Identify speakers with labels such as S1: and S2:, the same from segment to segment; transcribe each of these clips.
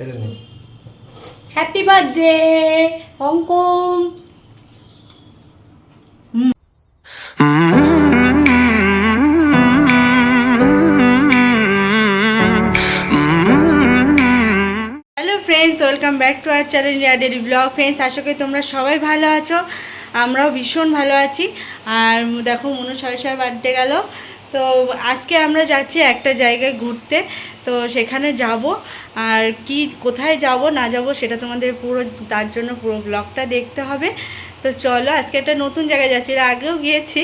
S1: এটা নে।
S2: Happy birthday hello friends welcome back to our channel daily blog friends আশা করি তোমরা সবাই ভালো আছো, আমরাও ভীষণ ভালো আছি। আর দেখো, মনু ছয় ছয় বার্থডে গেল। তো আজকে আমরা যাচ্ছি একটা জায়গায় ঘুরতে। তো সেখানে যাব। আর কি কোথায় যাব না যাব সেটা তোমাদের পুরো তার জন্য পুরো ব্লগটা দেখতে হবে। তো চলো, আজকে একটা নতুন জায়গায় যাচ্ছি। এর আগেও গিয়েছি,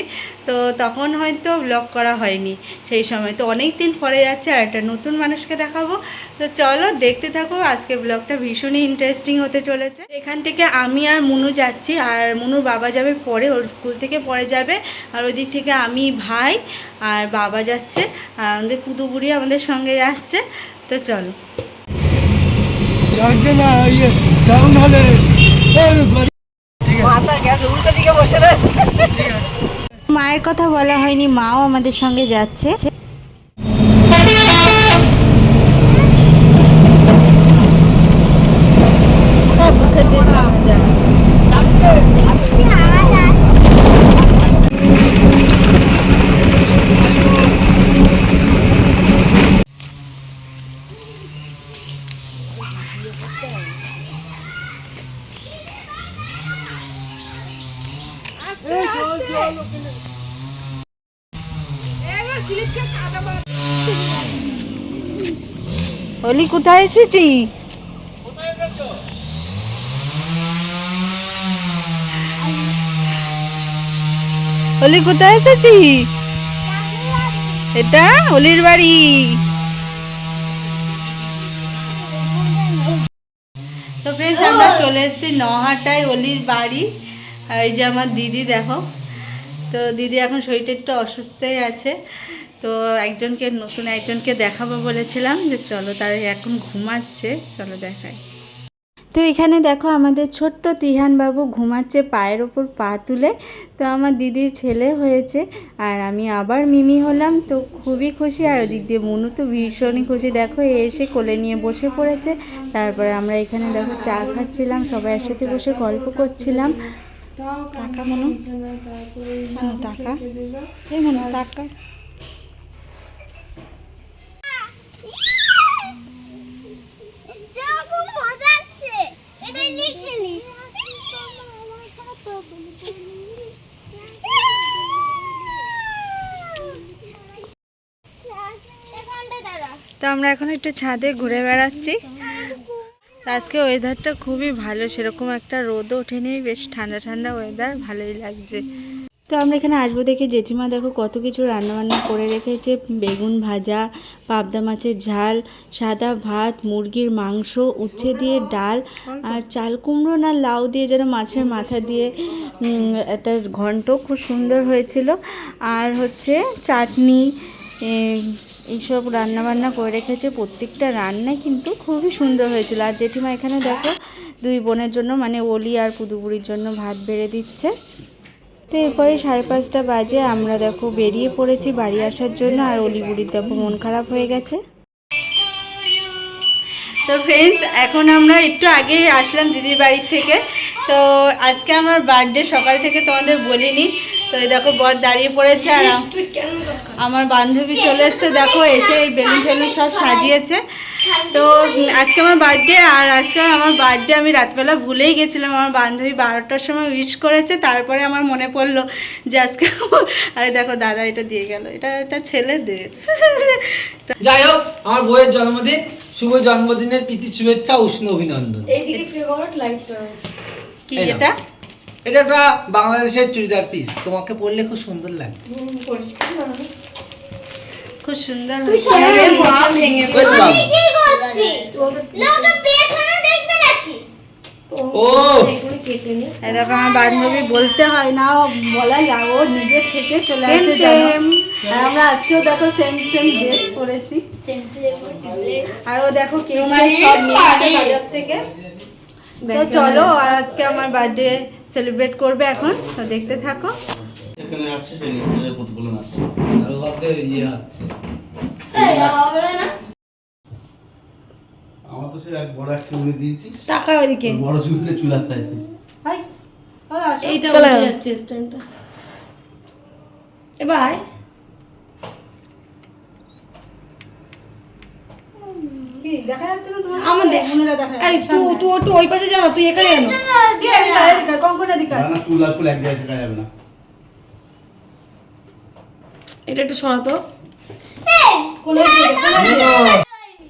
S2: তো তখন হয়তো ব্লগ করা হয়নি সেই সময়। তো অনেক দিন পরে যাচ্ছে আর একটা নতুন মানুষকে দেখাবো। তো চলো, দেখতে থাকো, আজকে ব্লগটা ভীষণই ইন্টারেস্টিং হতে চলেছে। এখান থেকে আমি আর মুনু যাচ্ছি আর মুনুর বাবা যাবে পরে, ওর স্কুল থেকে পরে যাবে। আর ওই দিক থেকে আমি, ভাই আর বাবা যাচ্ছে। আর আমাদের পুদু বুড়ি আমাদের সঙ্গে যাচ্ছে। তো চলো।
S1: না
S3: মাথা উল্টো দিকে বসে
S2: মায়ের কথা বলা হয়নি মাও আমাদের সঙ্গে যাচ্ছে। অলি, কোথায় এসেছি? অলি, কোথায় এসেছি? এটা অলির বাড়ি। তো ফ্রেন্ডস আমরা চলে এসেছি নহাটায় অলির বাড়ি। এই যে আমার দিদি, দেখো। তো দিদি এখন শরীরটা একটু অসুস্থই আছে। তো একজনকে, নতুন একজনকে দেখাবো বলেছিলাম যে চলো তার এখন ঘুমাচ্ছে। চলো দেখাই। তো এখানে দেখো আমাদের ছোট্ট তিহান বাবু ঘুমাচ্ছে পায়ের ওপর পা তুলে। তো আমার দিদির ছেলে হয়েছে আর আমি আবার মিমি হলাম। তো খুবই খুশি আর ওদিক দিয়ে মনু তো ভীষণই খুশি। দেখো এসে কোলে নিয়ে বসে পড়েছে। তারপরে আমরা এখানে দেখো চা খাচ্ছিলাম, সবাই একসাথে বসে গল্প করছিলাম। টাকা মনু। মনু, টাকা। এই মনু টাকা। তো আমরা এখন একটু ছাদে ঘুরে বেড়াচ্ছি। আজকে ওয়েদারটা খুবই ভালো, সেরকম একটা রোদও ওঠেনি, বেশ ঠান্ডা ঠান্ডা ওয়েদার ভালোই লাগছে। তো আমরা এখানে আসব দেখে, জেঠিমা দেখো কত কিছু রান্নাবান্না করে রেখেছে, বেগুন ভাজা, পাবদা মাছের ঝাল, সাদা ভাত, মুরগির মাংস, উচ্ছে দিয়ে ডাল আর চাল কুমড়ো না লাউ দিয়ে যেন মাছের মাথা দিয়ে একটা ঘন্ট, খুব সুন্দর হয়েছিল। আর হচ্ছে চাটনি এইসব রান্না বান্না করে রেখেছে। প্রত্যেকটা রান্নাই কিন্তু খুবই সুন্দর হয়েছিল। আর জেঠিমা এখানে দেখো, দুই বোনের জন্য মানে ওলি আর পুদুপুরির জন্য ভাত বেড়ে দিচ্ছে। তো এরপরে সাড়ে পাঁচটা বাজে, আমরা দেখো বেরিয়ে পড়েছি বাড়ি আসার জন্য, আর অলি বুড়ির দেখো মন খারাপ হয়ে গেছে। তো ফ্রেন্ডস এখন আমরা একটু আগেই আসলাম দিদির বাড়ির থেকে। তো আজকে আমার বার্থডে সকাল থেকে তোমাদের বলিনি। তো এই দেখো বর দাঁড়িয়ে পড়েছে আর আমার বান্ধবী চলে এসছে দেখো এসে এই বেলুন টেলুন সব সাজিয়েছে। তো আজকে আমার বার্থডে আর আজকে আমার বার্থডে আমি রাতবেলা ভুলেই গেছিলাম। আমার বান্ধবী বারোটার সময় উইশ করেছে তারপরে আমার মনে পড়ল যে আজকে আরে দেখো দাদা এটা দিয়ে গেল এটা এটা ছেলে দে
S4: যাই হোক আমার বইয়ের জন্মদিন শুভ জন্মদিনের প্রীতি শুভেচ্ছা উষ্ণ অভিনন্দন।
S3: এইদিকে ফেভারিট লাইটটা
S2: কি এটা
S4: এটা একটা বাংলাদেশের চুড়িদার পিস তোমাকে পরলে খুব সুন্দর লাগবে।
S2: খুব সুন্দর
S4: ও।
S3: এগুলো কেটে নে।
S2: এই দেখো আমার বান্ধবী বলতে হয় না বলাই না ও নিজে থেকে চলে আসে আর আমরা আজকেও দেখো সেম সেম ড্রেস পরেছি। আর ও দেখো কেক সব বাজার থেকে। তো চলো আজকে আমার বার্থডে সেলিব্রেট করবে এখন তো দেখতে থাকো।
S5: এখানে সে নিচে
S4: আর ইয়ে
S5: আমার তো সে এক বড় একটা উড়ে দিয়েছি।
S3: টাকা ওইদিকে
S5: বড় চুল আসতে আছে
S3: এইটা চলে যাচ্ছে স্ট্যান্ডটা। এবার
S2: কি দেখা যাচ্ছে না তোমার?
S3: আমার দেখা এই তুই তুই একটু ওই পাশে যা না, তুই এখানে জানো
S2: কি এদিকে আয়, এদিকে আয়, কঙ্কন এদিকে
S5: না চুল আর ফুল এক জায়গায় থাকা যাবে না।
S3: এটা একটু শোনা
S2: তো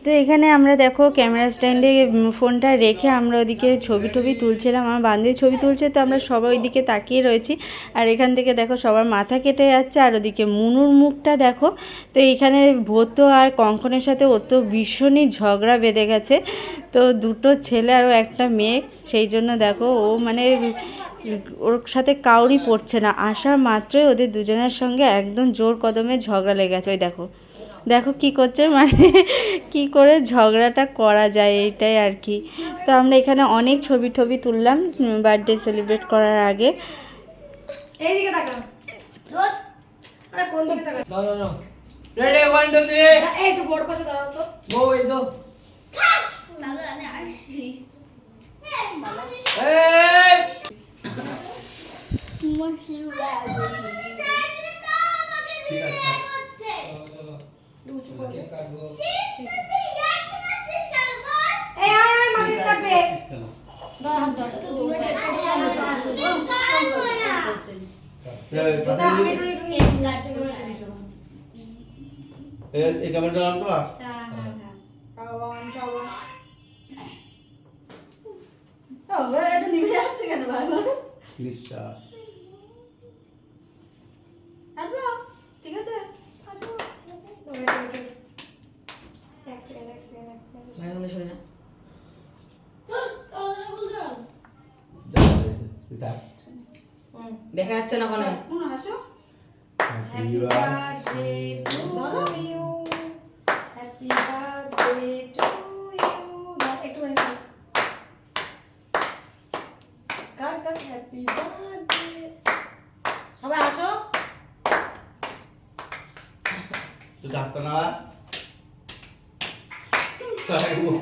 S2: এখানে আমরা দেখো ক্যামেরা স্ট্যান্ডে ফোনটা রেখে আমরা ওদিকে ছবি টবি তুলছিলাম। আমার বান্ধবী ছবি তুলছে, তো আমরা সবাই ওইদিকে তাকিয়ে রয়েছি। আর এখান থেকে দেখো সবার মাথা কেটে যাচ্ছে, আর ওদিকে মুনুর মুখটা দেখো। তো এখানে ভূত আর কঙ্কনের সাথে ও তো ভীষণই ঝগড়া বেঁধে গেছে। তো দুটো ছেলে আর একটা মেয়ে, সেই জন্য দেখো ও মানে ওর সাথে কাউরি পড়ছে না। আসার মাত্রই ওদের দুজনের সঙ্গে একদম জোর কদমে ঝগড়া লেগে গেছে। ওই দেখো। দেখো কি করছে মানে কি করে ঝগড়াটা করা যায় এইটাই আর কি। তো আমরা এখানে অনেক ছবি টবি তুললাম বার্থডে সেলিব্রেট করার আগে।
S3: এইদিকে তাকা কোন দিকে তাকা
S4: দাও দাও দাও। রেডি ওয়ান টু থ্রি
S3: এই একটু বড় পাশে দাঁড়াও তো।
S4: গো এই তো।
S6: দাদা আমি আসছি
S4: এই
S3: এই
S5: এই- এই ক্যামেরাটা অন করা নিঃশ্বাস
S2: ঠিক আছে
S5: যা, এই, এটা।
S3: দেখা যাচ্ছে না কোনো
S2: হাসো
S5: Happy birthday.
S3: সবাই আসো
S5: তো ডাক্তার নাড়া তাই বলে।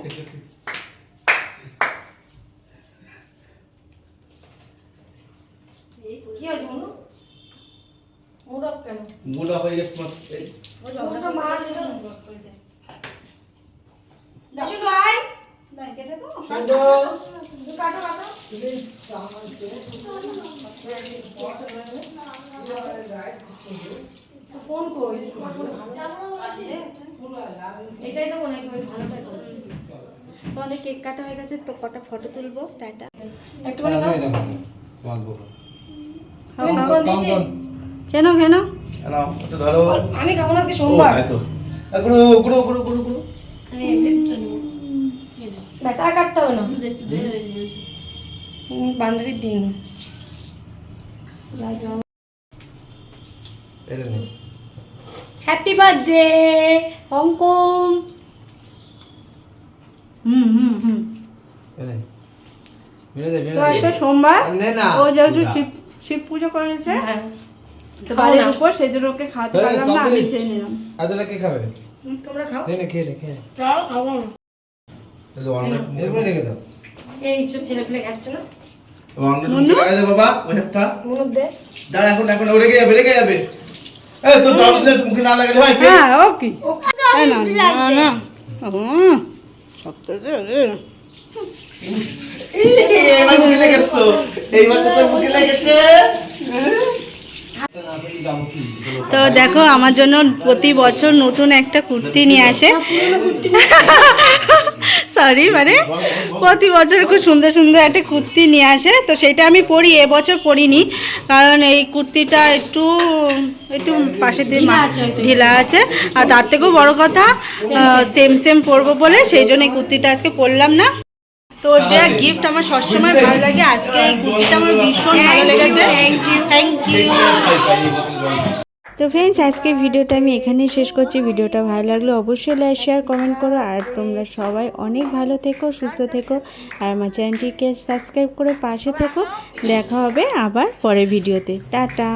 S3: কি হয়েছে মনু মুড অফ কেন
S5: মুড অফ হয়ে গেছে তোমার এই,
S3: মুডটা মার দিল দাসু আয়
S4: সুন্দর
S3: তুই কাটো কাটো ফোন কই এটাই তো মনে হয় ভালোটা
S2: তোমাদের কেক কাটা হয়ে গেছে তো কটা ফটো তুলবো? টাটা।
S3: একটু
S2: কেন কেন?
S5: নাও, একটু ধরো।
S3: আমি খাব আজকে সোমবার।
S5: গুরু গুরু গুরু গুরু গুরু
S3: ব্যাস আর কাটতে হবে না। বান্ধবীর দিন। হ্যাপি বার্থডে
S2: হংকং হুম হুম হুম। সোমবার ও যেহেতু শিব শিব পুজো করেছে
S3: হ্যাঁ।
S2: তো বাড়ির উপর সেই জন্য ওকে খাওয়াতে পারলাম না আমি খেয়ে নিলাম।
S4: আদলা কে খাবে?
S3: তোমরা খাও।
S4: নে খেয়ে নে খেয়ে নে।
S3: খাব।
S5: তাহলে অনলাইন
S4: এরপরে রেখে দাও।
S3: এই সব ছেলে পেলে খাচ্ছে না।
S5: অনলাইন লাগাই দে বাবা ওই একটা।
S3: মনুর দে।
S5: দাঁড়া এখন এখন ও রেগে যাবে রেগে যাবে? হয় কে?
S2: ও কি? না না না শক্ত রে রে।
S5: এই, এইবার মুখে লেগেছে তো। এইবার তো মুখে লেগেছে।
S2: তো দেখো আমার জন্য প্রতি বছর নতুন একটা কুর্তি নিয়ে আসে। সরি মানে প্রতি বছর খুব সুন্দর সুন্দর একটা কুর্তি নিয়ে আসে তো সেটা আমি পরি এবছর পরিনি কারণ এই কুর্তিটা একটু একটু পাশের দিয়ে ঢিলা আছে আর তার থেকেও বড় কথা সেম সেম পরবো বলে সেই জন্য এই কুর্তিটা আজকে পরলাম না। তো দেওয়া গিফট আমার সবসময় ভালো লাগে আজকে এই কুর্তিটা আমার ভীষণ ভালো লেগেছে। থ্যাংক ইউ থ্যাংক ইউ তো ফ্রেন্ডস আজকে ভিডিওটা আমি এখানেই শেষ করছি। ভিডিওটা ভালো লাগলে অবশ্যই লাইক শেয়ার কমেন্ট করো। আর তোমরা সবাই অনেক ভালো থেকো, সুস্থ থেকো। আর আমার চ্যানেলটিকে সাবস্ক্রাইব করে পাশে থেকো। দেখা হবে আবার পরে ভিডিওতে। টাটা।